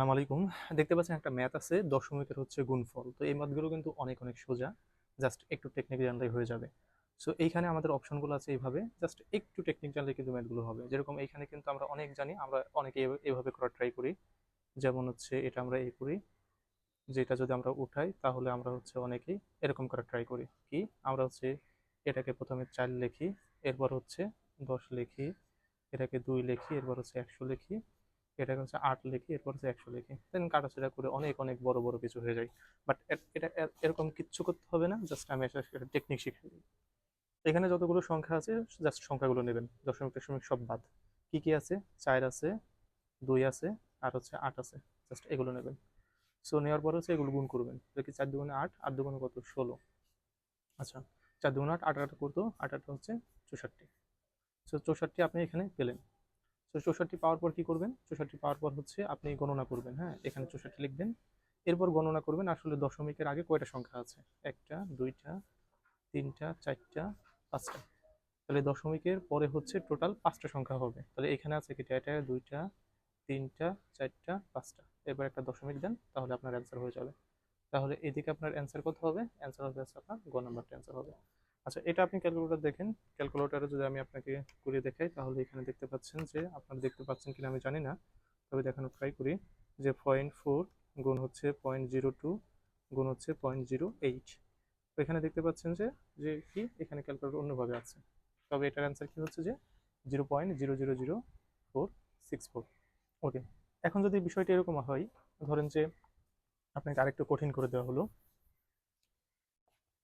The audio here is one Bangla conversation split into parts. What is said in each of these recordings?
আসসালামু আলাইকুম। দেখতে পাচ্ছেন একটা ম্যাথ আছে দশমিকের হচ্ছে গুণফল। তো এই ম্যাথগুলো কিন্তু অনেক অনেক সোজা, জাস্ট একটু টেকনিক জানলেই হয়ে যাবে। সো এইখানে আমাদের অপশনগুলো আছে এইভাবে, জাস্ট একটু টেকনিক জানলে কিন্তু ম্যাথগুলো হবে। যেরকম এইখানে কিন্তু আমরা অনেক জানি, আমরা অনেকে এভাবে- করার ট্রাই করি। যেমন হচ্ছে এটা আমরা এই করি, যেটা যদি আমরা উঠাই তাহলে আমরা হচ্ছে অনেকেই এরকম করার ট্রাই করি। কি? আমরা হচ্ছে এটাকে প্রথমে চার লিখি, এরপর হচ্ছে দশ লিখি, এটাকে দুই লিখি, এরপর হচ্ছে একশো লিখি এটাকে হচ্ছে আট লিখি, এরপর হচ্ছে একশো লিখি। দেন কাটাছেড়া করে অনেক অনেক বড় বড় কিছু হয়ে যায়। বাট এটা এরকম কিচ্ছু করতে হবে না জাস্ট আমি একটা টেকনিক শিখে দিই। এখানে যতগুলো সংখ্যা আছে জাস্ট সংখ্যাগুলো নেবেন। দশমিক দশমিক সব বাদ। কি কি আছে? চার আছে, দুই আছে, আর হচ্ছে আট আছে। জাস্ট এগুলো নেবেন। সো নেওয়ার পর হচ্ছে এগুলো গুণ করবেন। দেখি চার দুগুণে আট? আট দুগুণে কত? ষোলো। আচ্ছা চার দুগুণে আট আট আট করতো আট আট হচ্ছে চৌষট্টি। সো চৌষট্টি আপনি এখানে পেলেন। তো চৌষট্টি পাওয়ার পর কি করবেন? চৌষট্টি পাওয়ার পর হচ্ছে আপনি গণনা করবেন হ্যাঁ? এখানে চৌষট্টি লিখবেন। এরপর গণনা করবেন, আসলে দশমিকের আগে কয়টা সংখ্যা আছে? একটা, দুইটা, তিনটা, চারটা, পাঁচটা। তাহলে দশমিকের পরে হচ্ছে টোটাল পাঁচটা সংখ্যা হবে। তাহলে এখানে আছে কি? এটা দুইটা, তিনটা, চারটা, পাঁচটা। এবার একটা দশমিক দেন, তাহলে আপনার অ্যান্সার হয়ে যাবে। তাহলে এদিকে আপনার অ্যান্সার কত হবে? অ্যান্সার হবে আপনার গ নাম্বারটা অ্যান্সার হবে। আচ্ছা এটা আপনি ক্যালকুলেটর দেখেন। ক্যালকুলেটরে যদি আমি আপনাকে করে দেখাই, তাহলে এখানে দেখতে পাচ্ছেন যে আপনারা দেখতে পাচ্ছেন কিনা আমি জানি না। তবে দেখানো ট্রাই করি যে পয়েন্ট ফোর গুণ হচ্ছে পয়েন্ট জিরো টু গুণ হচ্ছে পয়েন্ট জিরো এইট তো এখানে দেখতে পাচ্ছেন যে যে কি? এখানে ক্যালকুলেটর অন্যভাবে আছে। তবে এটার অ্যান্সার কি হচ্ছে যে zero point zero zero zero four six four okay এখন যদি বিষয়টা এরকম হয়, ধরেন যে আপনাকে আরেকটু কঠিন করে দেওয়া হলো।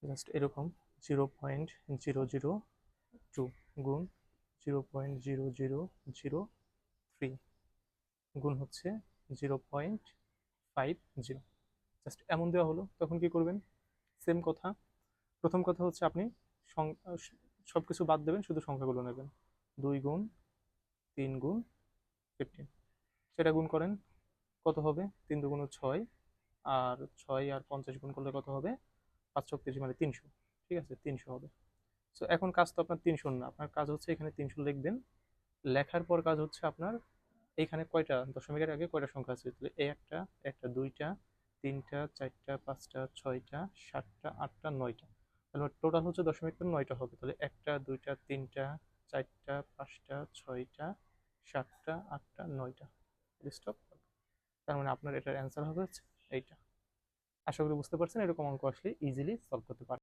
জাস্ট এরকম zero point zero zero two গুণ zero point zero zero zero three গুণ হচ্ছে zero point five zero. Just এমন দেওয়া হলো, তখন কি করবেন? সেম কথা। প্রথম কথা হচ্ছে আপনি সব কিছু বাদ দেবেন, শুধু সংখ্যাগুলো নেবেন। দুই গুণ তিন গুণ ফিফটিন সেটা গুণ করেন, কত হবে? তিন দুগুণ ছয়, আর ছয় আর পঞ্চাশ গুণ করলে কত হবে? পাঁচশো কেজি মানে তিনশো, ঠিক আছে? তিনশো হবে। সো এখন কাজ তো আপনার তিনশো না। আপনার কাজ হচ্ছে এখানে তিনশো লিখবেন। লেখার পর কাজ হচ্ছে আপনার এইখানে কয়টা? দশমিকের আগে কয়টা সংখ্যা আছে? তাহলে একটা একটা দুইটা, তিনটা, চারটা, পাঁচটা, ছয়টা, সাতটা, আটটা, নয়টা। তাহলে টোটাল হচ্ছে দশমিক পর নয়টা হবে। তাহলে একটা, দুইটা, তিনটা, চারটা, পাঁচটা, ছয়টা, সাতটা, আটটা, নয়টা। স্টপ তার মানে আপনার এটার অ্যান্সার হবে হচ্ছে এইটা। আশা করি বুঝতে পারছেন এরকম অঙ্ক আসলে ইজিলি সলভ করতে পারেন